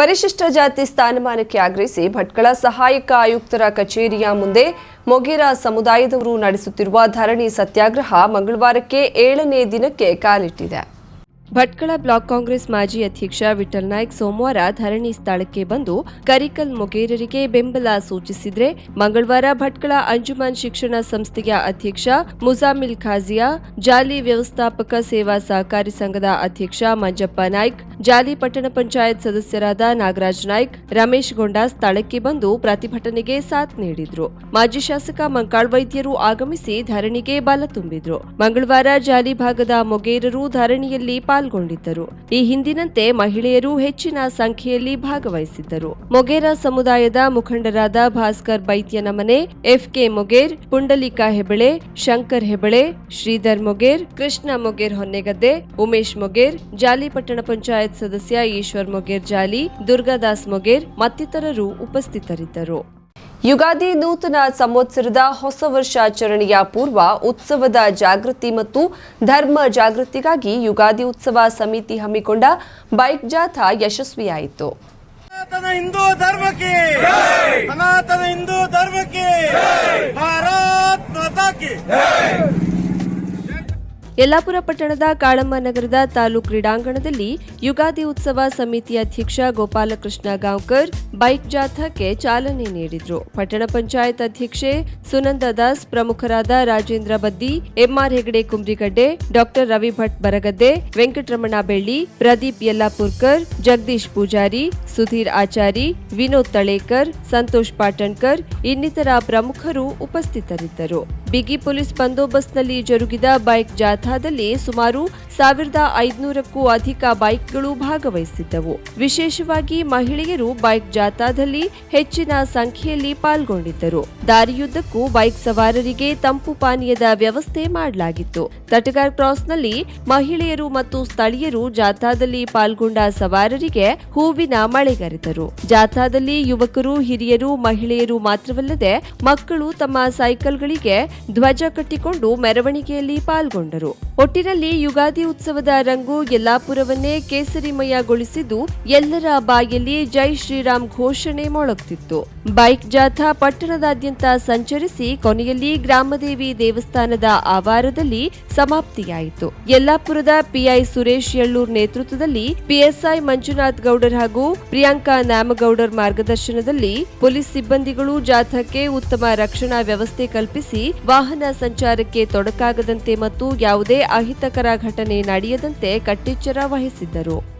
ಪರಿಶಿಷ್ಟ ಜಾತಿ ಸ್ಥಾನಮಾನಕ್ಕೆ ಆಗ್ರಹಿಸಿ ಭಟ್ಕಳ ಸಹಾಯಕ ಆಯುಕ್ತರ ಕಚೇರಿಯ ಮುಂದೆ ಮೊಗೇರ ಸಮುದಾಯದವರು ನಡೆಸುತ್ತಿರುವ ಧರಣಿ ಸತ್ಯಾಗ್ರಹ ಮಂಗಳವಾರಕ್ಕೆ ಏಳನೇ ದಿನಕ್ಕೆ ಕಾಲಿಟ್ಟಿದೆ. ಭಟ್ಕಳ ಬ್ಲಾಕ್ ಕಾಂಗ್ರೆಸ್ ಮಾಜಿ ಅಧ್ಯಕ್ಷ ವಿಠಲ್ ನಾಯ್ಕ್ ಸೋಮವಾರ ಧರಣಿ ಸ್ಥಳಕ್ಕೆ ಬಂದು ಕರಿಕಲ್ ಮೊಗೇರರಿಗೆ ಬೆಂಬಲ ಸೂಚಿಸಿದ್ರೆ ಮಂಗಳವಾರ ಭಟ್ಕಳ ಅಂಜುಮಾನ್ ಶಿಕ್ಷಣ ಸಂಸ್ಥೆಯ ಅಧ್ಯಕ್ಷ ಮುಜಾಮಿಲ್ ಖಾಜಿಯಾ, ಜಾಲಿ ವ್ಯವಸ್ಥಾಪಕ ಸೇವಾ ಸಹಕಾರಿ ಸಂಘದ ಅಧ್ಯಕ್ಷ ಮಂಜಪ್ಪ ನಾಯ್ಕ್, ಜಾಲಿ ಪಟ್ಟಣ ಪಂಚಾಯತ್ ಸದಸ್ಯರಾದ ನಾಗರಾಜ್ ನಾಯ್ಕ್, ರಮೇಶ್ ಗೊಂಡ ಸ್ಥಳಕ್ಕೆ ಬಂದು ಪ್ರತಿಭಟನೆಗೆ ಸಾಥ್ ನೀಡಿದ್ರು. ಮಾಜಿ ಶಾಸಕ ಮಂಕಾಳ್ ವೈದ್ಯರು ಆಗಮಿಸಿ ಧರಣಿಗೆ ಬಲ ತುಂಬಿದ್ರು. ಮಂಗಳವಾರ ಜಾಲಿ ಭಾಗದ ಮೊಗೇರರು ಧರಣಿಯಲ್ಲಿ ಪಾಲ್ಗೊಂಡಿದ್ದರು. ಈ ಹಿಂದಿನಂತೆ ಮಹಿಳೆಯರು ಹೆಚ್ಚಿನ ಸಂಖ್ಯೆಯಲ್ಲಿ ಭಾಗವಹಿಸಿದ್ದರು. ಮೊಗೇರ ಸಮುದಾಯದ ಮುಖಂಡರಾದ ಭಾಸ್ಕರ್ ಬೈತ್ಯನ ಮನೆ, ಎಫ್ಕೆ ಮೊಗೇರ್, ಪುಂಡಲಿಕಾ ಹೆಬಳೆ, ಶಂಕರ್ ಹೆಬಳೆ, ಶ್ರೀಧರ್ ಮೊಗೇರ್, ಕೃಷ್ಣ ಮೊಗೇರ್ ಹೊನ್ನೆಗದ್ದೆ, ಉಮೇಶ್ ಮೊಗೇರ್ ಜಾಲಿ ಪಟ್ಟಣ ಪಂಚಾಯತ್ ಸದಸ್ಯ ಈಶ್ವರ್ ಮೊಗೇರ್ ಜಾಲಿ, ದುರ್ಗಾದಾಸ್ ಮೊಗೇರ್ ಮತ್ತಿತರರು ಉಪಸ್ಥಿತರಿದ್ದರು. ಯುಗಾದಿ ನೂತನ ಸಂವತ್ಸರದ ಹೊಸ ವರ್ಷಾಚರಣೆಯ ಪೂರ್ವ ಉತ್ಸವದ ಜಾಗೃತಿ ಮತ್ತು ಧರ್ಮ ಜಾಗೃತಿಗಾಗಿ ಯುಗಾದಿ ಉತ್ಸವ ಸಮಿತಿ ಹಮ್ಮಿಕೊಂಡ ಬೈಕ್ ಜಾಥಾ ಯಶಸ್ವಿಯಾಯಿತು. ಸನಾತನ ಹಿಂದೂ ಧರ್ಮಕ್ಕೆ ಸನಾತನ ಹಿಂದೂ ಧರ್ಮಕ್ಕೆ ಭಾರತ್ ಮಾತಾ ಕಿ ಯಲ್ಲಾಪುರ ಪಟ್ಟಣದ ಕಾಳಮ್ಮ ನಗರದ ತಾಲೂಕು ಕ್ರೀಡಾಂಗಣದಲ್ಲಿ ಯುಗಾದಿ ಉತ್ಸವ ಸಮಿತಿ ಅಧ್ಯಕ್ಷ ಗೋಪಾಲಕೃಷ್ಣ ಗಾಂವ್ಕರ್ ಬೈಕ್ ಜಾಥಾಕ್ಕೆ ಚಾಲನೆ ನೀಡಿದರು. ಪಟ್ಟಣ ಪಂಚಾಯತ್ ಅಧ್ಯಕ್ಷೆ ಸುನಂದ ದಾಸ್, ಪ್ರಮುಖರಾದ ರಾಜೇಂದ್ರ ಬದ್ದಿ, ಎಂಆರ್ ಹೆಗಡೆ ಕುಂಬ್ರಿಗಡ್ಡೆ, ಡಾಕ್ಟರ್ ರವಿ ಭಟ್ ಬರಗದ್ದೆ, ವೆಂಕಟರಮಣ ಬೆಳ್ಳಿ, ಪ್ರದೀಪ್ ಯಲ್ಲಾಪುರ್ಕರ್, ಜಗದೀಶ್ ಪೂಜಾರಿ, ಸುಧೀರ್ ಆಚಾರಿ, ವಿನೋದ್ ತಳೇಕರ್, ಸಂತೋಷ್ ಪಾಟಣ್ಕರ್ ಇನ್ನಿತರ ಪ್ರಮುಖರು ಉಪಸ್ಥಿತರಿದ್ದರು. ಬಿಗಿ ಪೊಲೀಸ್ ಬಂದೋಬಸ್ತ್ನಲ್ಲಿ ಜರುಗಿದ ಬೈಕ್ ಜಾಥಾದಲ್ಲಿ ಸುಮಾರು ಸಾವಿರದ ಐದುನೂರಕ್ಕೂ ಅಧಿಕ ಬೈಕ್ಗಳು ಭಾಗವಹಿಸಿದ್ದವು. ವಿಶೇಷವಾಗಿ ಮಹಿಳೆಯರು ಬೈಕ್ ಜಾಥಾದಲ್ಲಿ ಹೆಚ್ಚಿನ ಸಂಖ್ಯೆಯಲ್ಲಿ ಪಾಲ್ಗೊಂಡಿದ್ದರು. ದಾರಿಯುದ್ದಕ್ಕೂ ಬೈಕ್ ಸವಾರರಿಗೆ ತಂಪು ಪಾನೀಯದ ವ್ಯವಸ್ಥೆ ಮಾಡಲಾಗಿತ್ತು. ತಟಗಾರ್ ಕ್ರಾಸ್ನಲ್ಲಿ ಮಹಿಳೆಯರು ಮತ್ತು ಸ್ಥಳೀಯರು ಜಾಥಾದಲ್ಲಿ ಪಾಲ್ಗೊಂಡ ಸವಾರರಿಗೆ ಹೂವಿನ ಮಳೆಗರೆದರು. ಜಾಥಾದಲ್ಲಿ ಯುವಕರು, ಹಿರಿಯರು, ಮಹಿಳೆಯರು ಮಾತ್ರವಲ್ಲದೆ ಮಕ್ಕಳು ತಮ್ಮ ಸೈಕಲ್ಗಳಿಗೆ ಧ್ವಜ ಕಟ್ಟಿಕೊಂಡು ಮೆರವಣಿಗೆಯಲ್ಲಿ ಪಾಲ್ಗೊಂಡರು. ಒಟ್ಟಿನಲ್ಲಿ ಯುಗಾದಿ ಉತ್ಸವದ ರಂಗು ಯಲ್ಲಾಪುರವನ್ನೇ ಕೇಸರಿಮಯಗೊಳಿಸಿದ್ದು ಎಲ್ಲರ ಬಾಯಲ್ಲಿ ಜೈ ಶ್ರೀರಾಮ್ ಘೋಷಣೆ ಮೊಳಗ್ತಿತ್ತು. ಬೈಕ್ ಜಾಥಾ ಪಟ್ಟಣದಾದ್ಯಂತ ಸಂಚರಿಸಿ ಕೊನೆಯಲ್ಲಿ ಗ್ರಾಮದೇವಿ ದೇವಸ್ಥಾನದ ಆವಾರದಲ್ಲಿ ಸಮಾಪ್ತಿಯಾಯಿತು. ಯಲ್ಲಾಪುರದ ಪಿಐ ಸುರೇಶ್ ಯಳ್ಳೂರ್ ನೇತೃತ್ವದಲ್ಲಿ ಪಿಎಸ್ಐ ಮಂಜುನಾಥ್ ಗೌಡರ್ ಹಾಗೂ ಪ್ರಿಯಾಂಕಾ ನ್ಯಾಮಗೌಡರ್ ಮಾರ್ಗದರ್ಶನದಲ್ಲಿ ಪೊಲೀಸ್ ಸಿಬ್ಬಂದಿಗಳು ಜಾಥಾಕ್ಕೆ ಉತ್ತಮ ರಕ್ಷಣಾ ವ್ಯವಸ್ಥೆ ಕಲ್ಪಿಸಿ ವಾಹನ ಸಂಚಾರಕ್ಕೆ ತೊಡಕಾಗದಂತೆ ಮತ್ತು ಯಾವುದೇ ಅಹಿತಕರ ಘಟನೆ ನಡೆಯದಂತೆ ಕಟ್ಟೆಚ್ಚರ ವಹಿಸಿದ್ದರು.